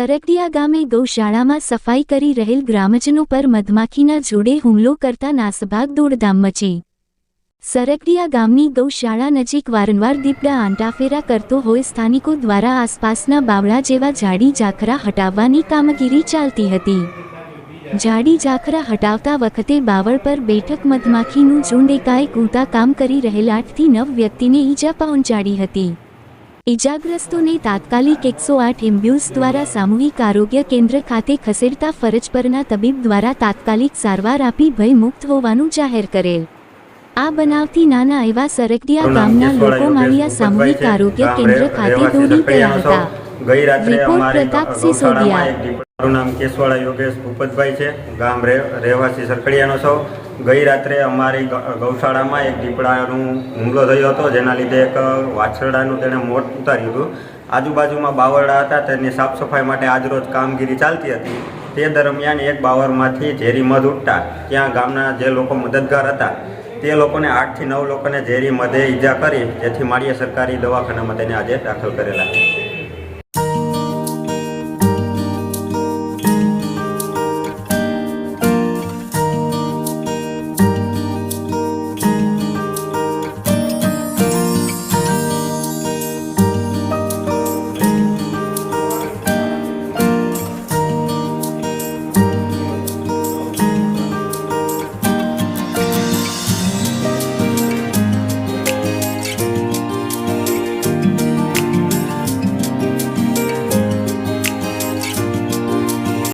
સરગડિયા ગામે ગૌશાળામાં સફાઈ કરી રહેલ ગ્રામજનો પર મધમાખીના જોડે હુમલો કરતા નાસભાગ દોડધામ મચી. સરગડિયા ગામની ગૌશાળા નજીક વારંવાર દીપડા આંટાફેરા કરતો હોય સ્થાનિકો દ્વારા આસપાસના બાવળા જેવા જાડી ઝાખરા હટાવવાની કામગીરી ચાલતી હતી. જાડી ઝાખરા હટાવતા વખતે બાવળ પર બેઠક મધમાખીનું ઝુંડ એકાએક ઉડતા કામ કરી રહેલ આઠથી નવ વ્યક્તિને ઈજા પહોંચાડી હતી. ઈજાગ્રસ્તોને તાત્કાલિક એકસો આઠ એમ્બ્યુલન્સ દ્વારા સામૂહિક આરોગ્ય કેન્દ્ર ખાતે ખસેડતા ફરજ પરના તબીબ દ્વારા તાત્કાલિક સારવાર આપી ભયમુક્ત હોવાનું જાહેર કરેલ. આ બનાવથી નાના એવા સરગડિયા ગામના લોકો માળિયા સામૂહિક આરોગ્ય કેન્દ્ર ખાતે દોડી ગયા હતા. ગઈ રાત્રે રિપોર્ટ અમારી પ્રતાપ સિસોદિયા. મારું નામ કેશવાળા યોગેશ ભૂપતભાઈ છે. ગામ રહેવાસી સરખડિયાનો છો. ગઈ રાત્રે અમારી ગૌશાળામાં એક દીપડાનું હુમલો થયો હતો, જેના લીધે એક વાછરડાનું તેણે મોત ઉતાર્યું હતું. આજુબાજુમાં બાવરડા હતા, તેની સાફ સફાઈ માટે આજરોજ કામગીરી ચાલતી હતી. તે દરમિયાન એક બાવરમાંથી ઝેરી મધ ઉઠતા, ત્યાં ગામના જે લોકો મદદગાર હતા, તે લોકોને આઠથી નવ લોકોને ઝેરી મધે ઈજા કરી, જેથી માળીએ સરકારી દવાખાનામાં તેને આજે દાખલ કરેલા છે.